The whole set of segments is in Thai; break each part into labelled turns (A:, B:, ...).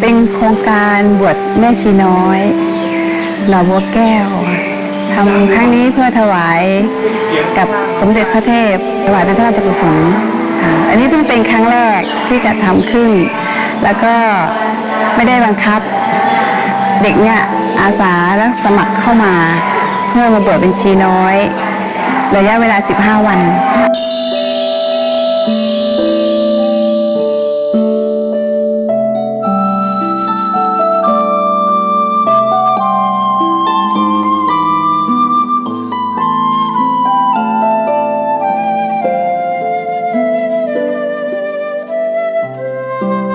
A: เป็นโครงการบวชแม่ชีน้อยหล่อบัวแก้วทำครั้งนี้เพื่อถวายกับสมเด็จพระเทพถวายเป็นพระราชกุศลค่ะอันนี้เพิ่งเป็นครั้งแรกที่จะทำขึ้น แล้วก็ไม่ได้บังคับ เด็กเนี่ยอาสาและสมัครเข้ามาเพื่อมาบวชเป็นชีน้อย ระยะเวลา 15 วัน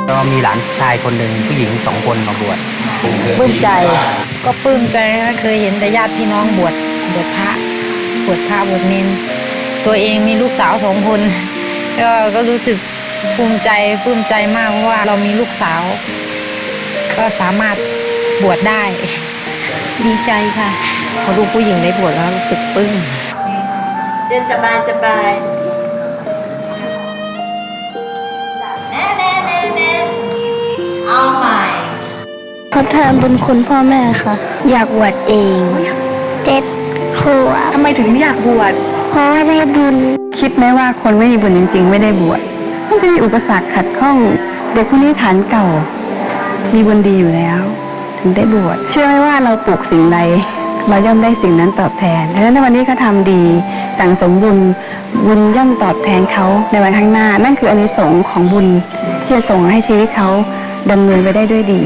B: ก็มีหลานชายคนหนึ่งผู้หญิงสองคนมาบวช
C: ปลื้มใจ ก็ปลื้มใจนะเคยเห็นแต่ญาติพี่น้องบวชบวชพระ บวชพระบวชเนนตัวเองมีลูกสาวสองคนก็ก็รู้สึกภูมิใจปลื้มใจมากเพราะว่าเรามีลูกสาว ก็สามารถบวชได้ ดีใจค่ะพอลูกผู้หญิงได้บวชแล้วรู้สึกปลื้ม
D: เดินสบายสบายแน่แน่แน่แน่เอาใหม่
E: ทดแทนบุญคุณพ่อแม่ค่ะ อยากบวชเอง เจ็ด ขวบ
A: ทำไมถึงอยากบวช
E: เพราะว่าได้บุญ
A: คิดไหมว่าคนไม่มีบุญจริง ๆ ไม่ได้บวชมันจะมีอุปสรรคขัดข้อง เด็กคนนี้ฐานเก่า มีบุญดีอยู่แล้ว ถึงได้บวชเชื่อไหมว่าเราปลูกสิ่งใดเราย่อมได้สิ่งนั้นตอบแทนดังนั้นในวันนี้เขาทำดี สั่งสมบุญ บุญย่อมตอบแทนเขาในวันข้างหน้า นั่นคืออานิสงส์ของบุญที่จะส่งให้ชีวิตเขาดำเนินไปได้ด้วยดี